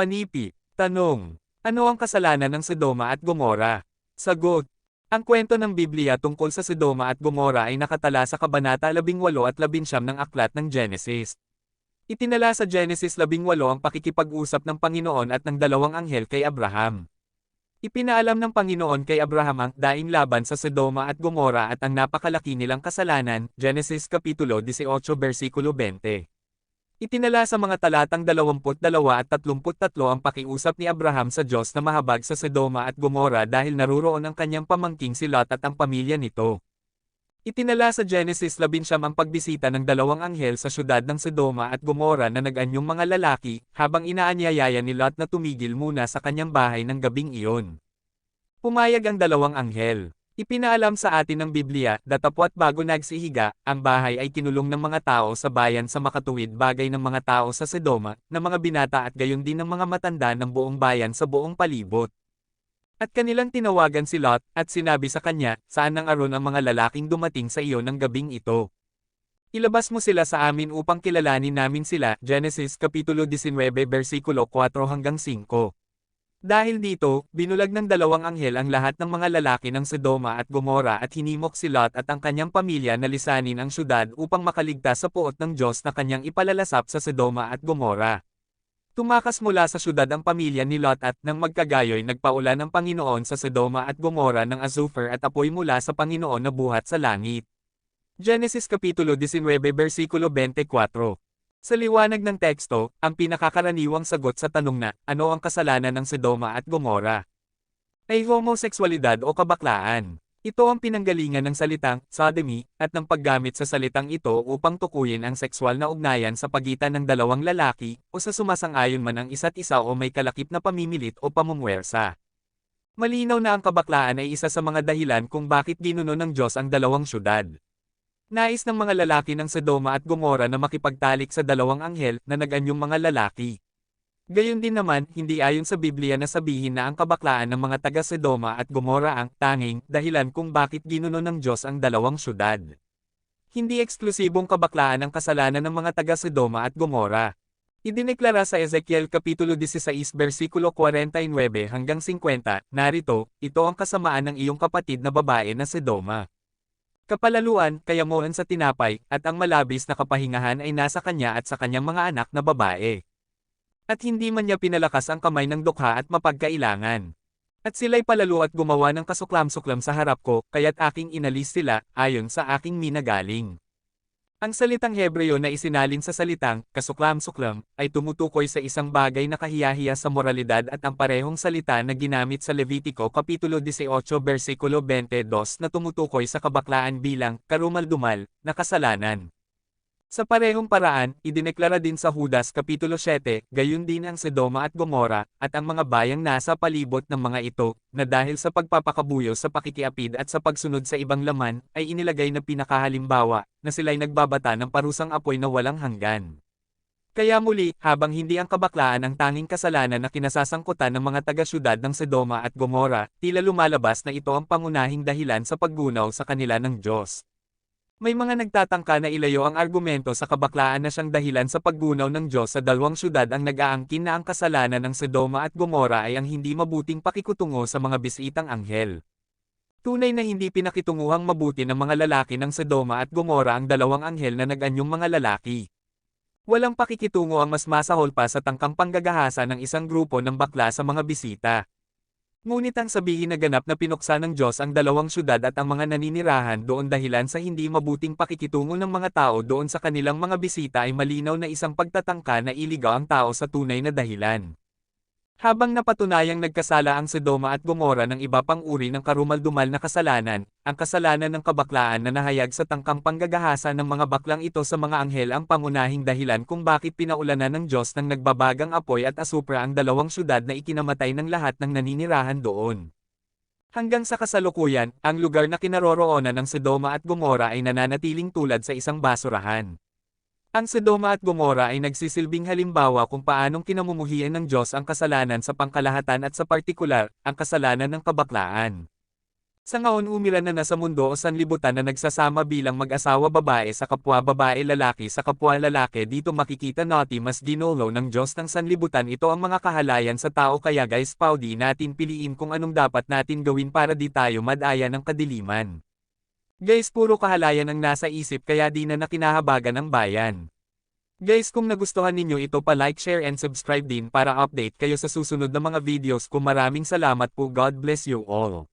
Panipi. Tanong. Ano ang kasalanan ng Sodoma at Gomora? Sagot. Ang kwento ng Biblia tungkol sa Sodoma at Gomora ay nakatala sa Kabanata 18 at 19 ng Aklat ng Genesis. Itinala sa Genesis 18 ang pakikipag-usap ng Panginoon at ng dalawang anghel kay Abraham. Ipinaalam ng Panginoon kay Abraham ang daing laban sa Sodoma at Gomora at ang napakalaki nilang kasalanan, Genesis Kapitulo 18 versikulo 20. Itinala sa mga talatang 22 at 33 ang pakiusap ni Abraham sa Diyos na mahabag sa Sodoma at Gomora dahil naruroon ang kanyang pamangking si Lot at ang pamilya nito. Itinala sa Genesis 11 ang pagbisita ng dalawang anghel sa syudad ng Sodoma at Gomora na nag-anyong mga lalaki, habang inaanyayaya ni Lot na tumigil muna sa kanyang bahay ng gabing iyon. Pumayag ang dalawang anghel. Ipinaalam sa atin ng Biblia, datapwat bago nagsihiga, ang bahay ay kinulong ng mga tao sa bayan sa makatuwid bagay ng mga tao sa Sodoma, ng mga binata at gayon din ng mga matanda ng buong bayan sa buong palibot. At kanilang tinawagan si Lot, at sinabi sa kanya, saan nang aron ang mga lalaking dumating sa iyo ng gabing ito? Ilabas mo sila sa amin upang kilalanin namin sila, Genesis Kapitulo 19 versikulo 4 hanggang 5. Dahil dito, binulag ng dalawang anghel ang lahat ng mga lalaki ng Sodoma at Gomora at hinimok si Lot at ang kanyang pamilya na lisanin ang syudad upang makaligtas sa puot ng Diyos na kanyang ipalalasap sa Sodoma at Gomora. Tumakas mula sa syudad ang pamilya ni Lot at nang magkagayoy nagpaulan ng Panginoon sa Sodoma at Gomora ng azufre at apoy mula sa Panginoon na buhat sa langit. Genesis Kapitulo 19 versikulo 24 sa liwanag ng teksto, ang pinakakaraniwang sagot sa tanong na, ano ang kasalanan ng Sodoma at Gomora? Ay homoseksualidad o kabaklaan. Ito ang pinanggalingan ng salitang sodomy at ng paggamit sa salitang ito upang tukuyin ang sexual na ugnayan sa pagitan ng dalawang lalaki o sa sumasang-ayon man ang isa't isa o may kalakip na pamimilit o pamumwersa. Malinaw na ang kabaklaan ay isa sa mga dahilan kung bakit ginuno ng Diyos ang dalawang syudad. Nais ng mga lalaki ng Sodoma at Gomora na makipagtalik sa dalawang anghel na naganyong mga lalaki. Gayon din naman, hindi ayon sa Biblia na sabihin na ang kabaklaan ng mga taga Sodoma at Gomora ang tanging dahilan kung bakit ginuno ng Diyos ang dalawang syudad. Hindi eksklusibong kabaklaan ang kasalanan ng mga taga Sodoma at Gomora. Idineklara sa Ezekiel Kapitulo 16 versikulo 49 hanggang 50, narito, ito ang kasamaan ng iyong kapatid na babae na Sodoma. Kapalaluan, kayamuhan sa tinapay, at ang malabis na kapahingahan ay nasa kanya at sa kanyang mga anak na babae. At hindi man niya pinalakas ang kamay ng dukha at mapagkailangan. At sila'y palalo at gumawa ng kasuklam-suklam sa harap ko, kaya't aking inalis sila, ayon sa aking minagaling. Ang salitang Hebreo na isinalin sa salitang kasuklam-suklam ay tumutukoy sa isang bagay na kahiyahiya sa moralidad at ang parehong salita na ginamit sa Levitico Kapitulo 18 versikulo 22 na tumutukoy sa kabaklaan bilang karumal-dumal na kasalanan. Sa parehong paraan, idineklara din sa Judas Kapitulo 7, gayon din ang Sodoma at Gomora, at ang mga bayang nasa palibot ng mga ito, na dahil sa pagpapakabuyo sa pakikiapid at sa pagsunod sa ibang laman, ay inilagay na pinakahalimbawa, na sila'y nagbabata ng parusang apoy na walang hanggan. Kaya muli, habang hindi ang kabaklaan ang tanging kasalanan na kinasasangkutan ng mga taga-syudad ng Sodoma at Gomora, tila lumalabas na ito ang pangunahing dahilan sa paggunaw sa kanila ng Diyos. May mga nagtatangka na ilayo ang argumento sa kabaklaan na siyang dahilan sa paggunaw ng Diyos sa dalawang syudad ang nag-aangkin na ang kasalanan ng Sodoma at Gomora ay ang hindi mabuting pakikutungo sa mga bisitang anghel. Tunay na hindi pinakitunguhang mabuti ng mga lalaki ng Sodoma at Gomora ang dalawang anghel na nag-anyong mga lalaki. Walang pakikitungo ang mas masahol pa sa tangkang panggagahasa ng isang grupo ng bakla sa mga bisita. Ngunit ang sabihin na ganap na pinuksa ng Diyos ang dalawang syudad at ang mga naninirahan doon dahilan sa hindi mabuting pakikitungo ng mga tao doon sa kanilang mga bisita ay malinaw na isang pagtatangka na iligaw ang tao sa tunay na dahilan. Habang napatunayang nagkasala ang Sodoma at Gomora ng iba pang uri ng karumaldumal na kasalanan, ang kasalanan ng kabaklaan na nahayag sa tangkang panggagahasa ng mga baklang ito sa mga anghel ang pangunahing dahilan kung bakit pinaulanan ng Diyos ng nagbabagang apoy at asupra ang dalawang syudad na ikinamatay ng lahat ng naninirahan doon. Hanggang sa kasalukuyan, ang lugar na kinaroroonan ng Sodoma at Gomora ay nananatiling tulad sa isang basurahan. Ang Sodoma at Gomora ay nagsisilbing halimbawa kung paanong kinamumuhian ng Diyos ang kasalanan sa pangkalahatan at sa partikular, ang kasalanan ng kabaklaan. Sa ngaon umiran na nasa mundo o sanlibutan na nagsasama bilang mag-asawa babae sa kapwa babae lalaki sa kapwa lalaki dito makikita natin mas ginolo ng Diyos ng sanlibutan ito ang mga kahalayan sa tao kaya guys paudi natin piliin kung anong dapat natin gawin para di tayo madaya ng kadiliman. Guys puro kahalayan ang nasa isip kaya di na nakinahabagan ang bayan. Guys kung nagustuhan ninyo ito pa like share and subscribe din para update kayo sa susunod na mga videos ko maraming salamat po God bless you all.